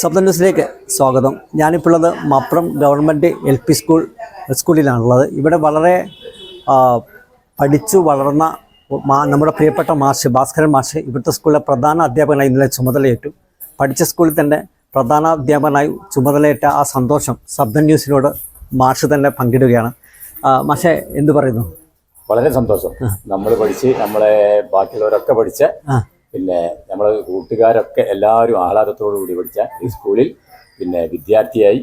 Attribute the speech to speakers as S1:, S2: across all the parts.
S1: ശബ്ദ ന്യൂസിലേക്ക് സ്വാഗതം. ഞാനിപ്പോൾ ഉള്ളത് മപ്രം ഗവൺമെന്റ് എൽ പി സ്കൂൾ സ്കൂളിലാണുള്ളത്. ഇവിടെ വളരെ പഠിച്ചു വളർന്ന മാ- നമ്മുടെ പ്രിയപ്പെട്ട മാഷ് ഭാസ്കരൻ മാഷ് ഇവിടുത്തെ സ്കൂളിലെ പ്രധാന അധ്യാപകനായി ഇന്നലെ ചുമതലയേറ്റു. പഠിച്ച സ്കൂളിൽ തന്നെ പ്രധാന അധ്യാപകനായി ചുമതലയേറ്റ ആ സന്തോഷം ശബ്ദ ന്യൂസിനോട് മാഷ് തന്നെ പങ്കിടുകയാണ്. മാഷെ എന്തു പറയുന്നു?
S2: വളരെ സന്തോഷം. നമ്മൾ പഠിച്ച് നമ്മളെ ബാക്കിയുള്ളവരൊക്കെ പഠിച്ച. പിന്നെ നമ്മളെ കൂട്ടുകാരൊക്കെ എല്ലാവരും ആഹ്ലാദത്തോടു കൂടി പഠിച്ച ഈ സ്കൂളിൽ പിന്നെ വിദ്യാർത്ഥിയായി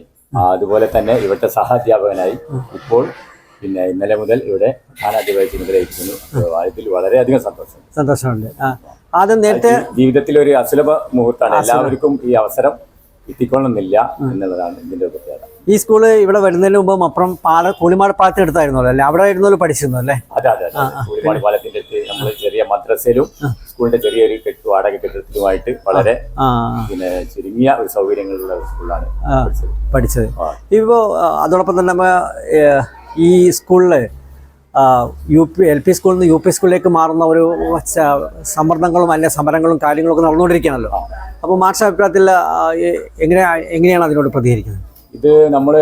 S2: അതുപോലെ തന്നെ ഇവിടുത്തെ സഹാധ്യാപകനായി. ഇപ്പോൾ പിന്നെ ഇന്നലെ മുതൽ ഇവിടെ പ്രധാനാധ്യാപക ചുമതലയിരിക്കുന്നു ഇതിൽ വളരെയധികം സന്തോഷം.
S1: സന്തോഷമുണ്ട്. ആദ്യം നേരത്തെ
S2: ജീവിതത്തിൽ ഒരു അസുലഭ മുഹൂർത്തമാണ്. എല്ലാവർക്കും ഈ അവസരം എത്തിക്കൊള്ളുന്നില്ല എന്നുള്ളതാണ് ഇതിന്റെ പ്രത്യേകത.
S1: ഈ സ്കൂൾ ഇവിടെ വരുന്നതിന് മുമ്പ് അപ്പുറം പാല കൂലിമാട് പാലത്തിന് എടുത്തായിരുന്നല്ലോ അല്ലേ? അവിടെ ആയിരുന്നല്ലോ പഠിച്ചിരുന്നു അല്ലേ?
S2: അതെ അതെ കൂലിമാട് പാലത്തിന്റെ അടുത്ത് നമ്മൾ ചെറിയ മദ്രസയിലും സ്കൂളിന്റെ ചെറിയൊരു കെട്ടു വാടക കെട്ടിടത്തിലുമായിട്ട് വളരെ പിന്നെ ചുരുങ്ങിയ ഒരു സൗകര്യങ്ങളുള്ള സ്കൂളാണ് പഠിച്ചത്.
S1: പഠിച്ചത്.
S2: ആ.
S1: അതോടൊപ്പം തന്നെ നമ്മ ഈ സ്കൂളിൽ യു പി എൽ പി സ്കൂളിൽ നിന്ന് യു പി സ്കൂളിലേക്ക് മാറുന്ന ഒരു സമ്മർദ്ദങ്ങളും അല്ലെ സമരങ്ങളും കാര്യങ്ങളൊക്കെ നടന്നുകൊണ്ടിരിക്കുകയാണല്ലോ. അപ്പോൾ മാർച്ച് അഭിപ്രായത്തിൽ എങ്ങനെയാണ് എങ്ങനെയാണ് അതിനോട് പ്രതികരിക്കുന്നത്?
S2: ഇത് നമ്മൾ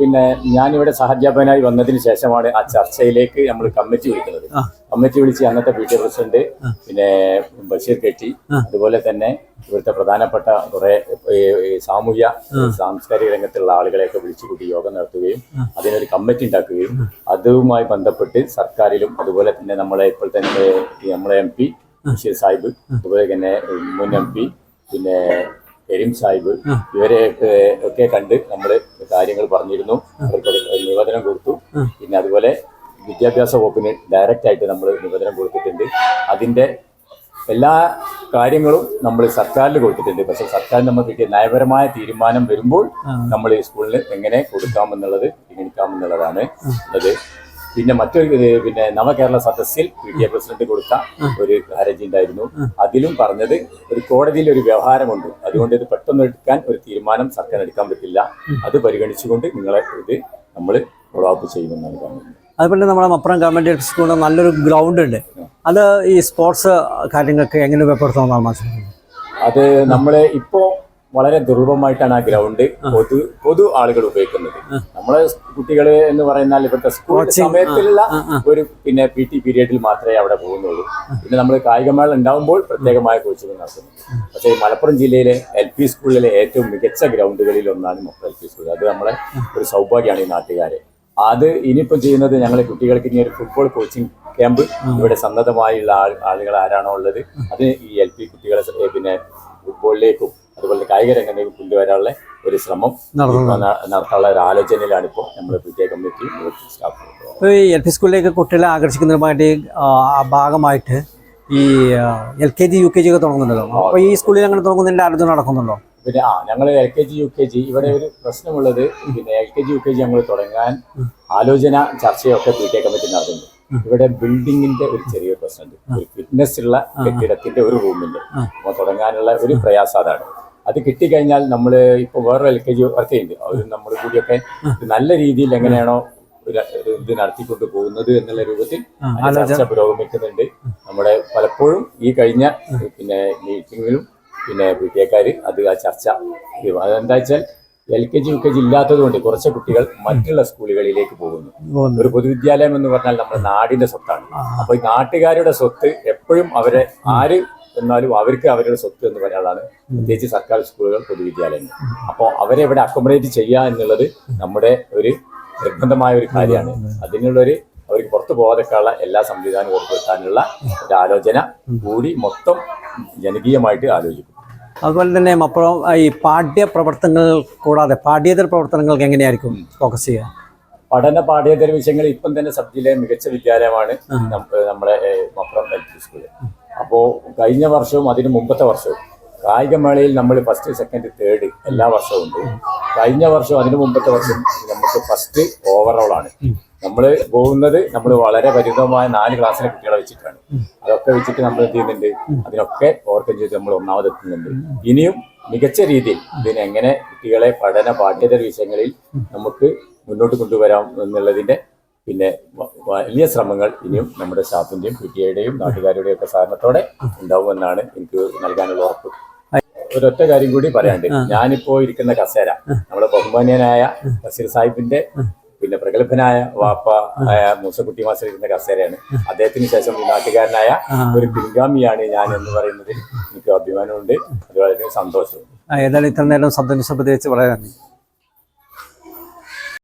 S2: പിന്നെ ഞാനിവിടെ സഹാധ്യാപകനായി വന്നതിന് ശേഷമാണ് ആ ചർച്ചയിലേക്ക് നമ്മൾ കമ്മിറ്റി വിളിക്കുന്നത്. കമ്മിറ്റി വിളിച്ച് അന്നത്തെ പി ടി പ്രസിഡന്റ് പിന്നെ ബഷീർ കെട്ടി അതുപോലെ തന്നെ ഇവിടുത്തെ പ്രധാനപ്പെട്ട കുറെ സാമൂഹ്യ സാംസ്കാരിക രംഗത്തുള്ള ആളുകളെയൊക്കെ വിളിച്ചുകൂട്ടി യോഗം നടത്തുകയും അതിനൊരു കമ്മിറ്റി ഉണ്ടാക്കുകയും അതുമായി ബന്ധപ്പെട്ട് സർക്കാരിലും അതുപോലെ തന്നെ നമ്മളെ ഇപ്പോൾ തന്നെ ഈ നമ്മളെ എം പി ബഷീർ സാഹിബ് അതുപോലെ തന്നെ മുൻ എം പി പിന്നെ എരിം സാഹിബ് ഇവരെ ഏഹ്, ഒക്കെ കണ്ട് നമ്മൾ കാര്യങ്ങൾ പറഞ്ഞിരുന്നു. അവർക്ക് നിവേദനം കൊടുത്തു. പിന്നെ അതുപോലെ വിദ്യാഭ്യാസ വകുപ്പിന് ഡയറക്റ്റ് ആയിട്ട് നമ്മൾ നിവേദനം കൊടുത്തിട്ടുണ്ട്. അതിന്റെ എല്ലാ കാര്യങ്ങളും നമ്മൾ സർക്കാരിൽ കൊടുത്തിട്ടുണ്ട്. പക്ഷെ സർക്കാർ നമുക്ക് കിട്ടിയ നയപരമായ തീരുമാനം വരുമ്പോൾ നമ്മൾ ഈ സ്കൂളിന് എങ്ങനെ കൊടുക്കാമെന്നുള്ളത് പരിഗണിക്കാമെന്നുള്ളതാണ് ഉള്ളത് പിന്നെ മറ്റൊരു പിന്നെ നവകേരള സദസ്സിൽ പി ടി എ പ്രസിഡന്റ് കൊടുത്ത ഒരു ഹരജി ഉണ്ടായിരുന്നു. അതിലും പറഞ്ഞത് ഒരു കോടതിയിൽ ഒരു വ്യവഹാരമുണ്ട്. അതുകൊണ്ട് ഇത് പെട്ടെന്ന് എടുക്കാൻ ഒരു തീരുമാനം സർക്കാർ എടുക്കാൻ പറ്റില്ല. അത് പരിഗണിച്ചുകൊണ്ട് നിങ്ങളെ ഇത് നമ്മൾ ഫോളോ അപ്പ് ചെയ്യുമെന്നാണ് പറഞ്ഞത്
S1: അതുപോലെ നമ്മുടെ മപ്പുറം ഗവൺമെന്റ് സ്കൂളിൽ നല്ലൊരു ഗ്രൗണ്ട് ഉണ്ട്. അത് ഈ സ്പോർട്സ് കാര്യങ്ങൾക്ക് എങ്ങനെ ഉപയോഗപ്പെടുത്തണമെന്നാണ് മനസ്സിലാക്കുന്നത്
S2: അത് നമ്മളെ ഇപ്പോ വളരെ ദുർലഭമായിട്ടാണ് ആ ഗ്രൗണ്ട് പൊതു പൊതു ആളുകൾ ഉപയോഗിക്കുന്നത്. നമ്മളെ കുട്ടികൾ എന്ന് പറയുന്നാൽ ഇവിടുത്തെ സ്കൂൾ സമയത്തിലുള്ള ഒരു പിന്നെ പി ടി പീരീഡിൽ മാത്രമേ അവിടെ പോകുന്നുള്ളൂ. പിന്നെ നമ്മൾ കായികമേള ഉണ്ടാകുമ്പോൾ പ്രത്യേകമായ കോച്ചിങ് നടത്തുന്നു. പക്ഷേ ഈ മലപ്പുറം ജില്ലയിലെ എൽ പി സ്കൂളിലെ ഏറ്റവും മികച്ച ഗ്രൗണ്ടുകളിൽ ഒന്നാണ് മൊത്തം എൽ പി സ്കൂൾ അത് നമ്മളെ ഒരു സൗഭാഗ്യമാണ് ഈ നാട്ടുകാരെ. അത് ഇനിയിപ്പം ചെയ്യുന്നത് ഞങ്ങൾ കുട്ടികൾക്ക് ഇനി ഒരു ഫുട്ബോൾ കോച്ചിങ് ക്യാമ്പ് ഇവിടെ സന്നദ്ധമായുള്ള ആളുകൾ ആരാണോ ഉള്ളത് അത് ഈ എൽ പി കുട്ടികളെ പിന്നെ ഫുട്ബോളിലേക്കും കായിക രംഗത്തേക്കും കൊണ്ടുവരാനുള്ള ഒരു ശ്രമം നടത്താനുള്ള ഒരു ആലോചനയിലാണ് ഇപ്പോൾ നമ്മൾ പ്രത്യേക കമ്മിറ്റി സ്റ്റാഫ്
S1: ഈ എൽ പി സ്കൂളിലേക്ക് കുട്ടികളെ ആകർഷിക്കുന്നതിനുമായിട്ട് ആ, ആ ഭാഗമായിട്ട് ഈ L K G U K G ഒക്കെ തുടങ്ങുന്നുണ്ടല്ലോ. അപ്പോൾ ഈ സ്കൂളിൽ അങ്ങനെ തുടങ്ങുന്നതിന്റെ ആലോചന നടക്കുന്നുണ്ടോ?
S2: പിന്നെ ആ ഞങ്ങൾ L K G U K G ഇവിടെ ഒരു പ്രശ്നമുള്ളത് പിന്നെ L K G U K G ഞങ്ങൾ തുടങ്ങാൻ ആലോചന ചർച്ചയൊക്കെ പി ടി എ കമ്മിറ്റി നടത്തുന്നു ഇവിടെ ബിൽഡിങ്ങിന്റെ ഒരു ചെറിയ പ്രശ്നമുണ്ട്. ഒരു ഫിറ്റ്നസ് ഉള്ള കെട്ടിടത്തിന്റെ ഒരു റൂമിന്റെ അപ്പോൾ തുടങ്ങാനുള്ള ഒരു പ്രയാസം അതാണ്. അത് കിട്ടിക്കഴിഞ്ഞാൽ നമ്മൾ ഇപ്പോൾ വേറെ എൽ കെ ജി വർക്ക് ചെയ്യുന്നുണ്ട്. അവർ നമ്മൾ കൂടിയൊക്കെ നല്ല രീതിയിൽ എങ്ങനെയാണോ ഇത് നടത്തിക്കൊണ്ട് പോകുന്നത് എന്നുള്ള രൂപത്തിൽ ചർച്ച പുരോഗമിക്കുന്നുണ്ട്. നമ്മുടെ പലപ്പോഴും ഈ കഴിഞ്ഞ പിന്നെ മീറ്റിങ്ങിലും പിന്നെ പി ടി എക്കാർ അത് ആ ചർച്ച. അതെന്താ വെച്ചാൽ L K G U K G ഇല്ലാത്തത് കൊണ്ട് കുറച്ച് കുട്ടികൾ മറ്റുള്ള സ്കൂളുകളിലേക്ക് പോകുന്നു.
S1: പോകുന്നു.
S2: ഒരു പൊതുവിദ്യാലയം എന്ന് പറഞ്ഞാൽ നമ്മുടെ നാടിന്റെ സ്വത്താണ്. അപ്പൊ ഈ നാട്ടുകാരുടെ സ്വത്ത് എപ്പോഴും അവരെ ആര് എന്നാലും അവർക്ക് അവരുടെ സ്വത്ത് എന്ന് പറയുന്നതാണ് പ്രത്യേകിച്ച് സർക്കാർ സ്കൂളുകൾ പൊതുവിദ്യാലയങ്ങൾ. അപ്പോൾ അവരെ ഇവിടെ അക്കോമഡേറ്റ് ചെയ്യുക എന്നുള്ളത് നമ്മുടെ ഒരു നിർബന്ധമായ ഒരു കാര്യമാണ്. അതിനുള്ളൊരു അവർക്ക് പുറത്തു പോകാതൊക്കെയുള്ള എല്ലാ സംവിധാനവും ഏർപ്പെടുത്താനുള്ള ഒരു ആലോചന കൂടി മൊത്തം ജനകീയമായിട്ട് ആലോചിക്കും.
S1: അതുപോലെ തന്നെ മപ്പുറം ഈ പാഠ്യ പ്രവർത്തനങ്ങൾ കൂടാതെ പാഠ്യേതര പ്രവർത്തനങ്ങൾക്ക് എങ്ങനെയായിരിക്കും ഫോക്കസ് ചെയ്യുക?
S2: പഠന പാഠ്യേതര വിഷയങ്ങൾ ഇപ്പം തന്നെ സബ് ജില്ലയിലെ മികച്ച വിദ്യാലയമാണ് നമ്മുടെ മപ്പുറം എൽ പി സ്കൂൾ അപ്പോൾ കഴിഞ്ഞ വർഷവും അതിന് മുമ്പത്തെ വർഷവും കായികമേളയിൽ നമ്മൾ ഫസ്റ്റ് സെക്കൻഡ് തേർഡ് എല്ലാ വർഷവും ഉണ്ട്. കഴിഞ്ഞ വർഷവും അതിന് മുമ്പത്തെ വർഷം നമുക്ക് ഫസ്റ്റ് ഓവറോൾ ആണ്. നമ്മൾ പോകുന്നത് നമ്മൾ വളരെ പരിമിതമായ നാല് ക്ലാസ്സിലെ കുട്ടികളെ വെച്ചിട്ടാണ്. അതൊക്കെ വെച്ചിട്ട് നമ്മൾ എന്ത് ചെയ്യുന്നുണ്ട്? അതിനൊക്കെ ഓർക്കം ചെയ്ത് നമ്മൾ ഒന്നാമത് എത്തുന്നുണ്ട്. ഇനിയും മികച്ച രീതിയിൽ ഇതിനെങ്ങനെ കുട്ടികളെ പഠന പാഠ്യേതര വിഷയങ്ങളിൽ നമുക്ക് മുന്നോട്ട് കൊണ്ടുവരാം എന്നുള്ളതിന്റെ പിന്നെ വലിയ ശ്രമങ്ങൾ ഇനിയും നമ്മുടെ സ്റ്റാഫിന്റെയും പി ടി ഐയുടെയും നാട്ടുകാരുടെയും ഒക്കെ സഹകരണത്തോടെ ഉണ്ടാവുമെന്നാണ് എനിക്ക് നൽകാനുള്ള ഉറപ്പ്. ഒരൊറ്റ കാര്യം കൂടി പറയാണ്ട് ഞാനിപ്പോ ഇരിക്കുന്ന കസേര നമ്മുടെ ബഹുമാന്യനായ ബസീർ സാഹിബിന്റെ പിന്നെ പ്രഗത്ഭനായ വാപ്പ ആയ മൂസക്കുട്ടി മാസ്റ്റർ ഇരുന്ന കസേരയാണ്. അദ്ദേഹത്തിന് ശേഷം നാട്ടുകാരനായ ഒരു പിൻഗാമിയാണ് ഞാൻ എന്ന് പറയുന്നതിൽ എനിക്ക് അഭിമാനമുണ്ട്. അത് വളരെ സന്തോഷവും
S1: ആ, ഏതായാലും ഇത്ര നേരം സംബന്ധിച്ച് വളരെ നന്ദി.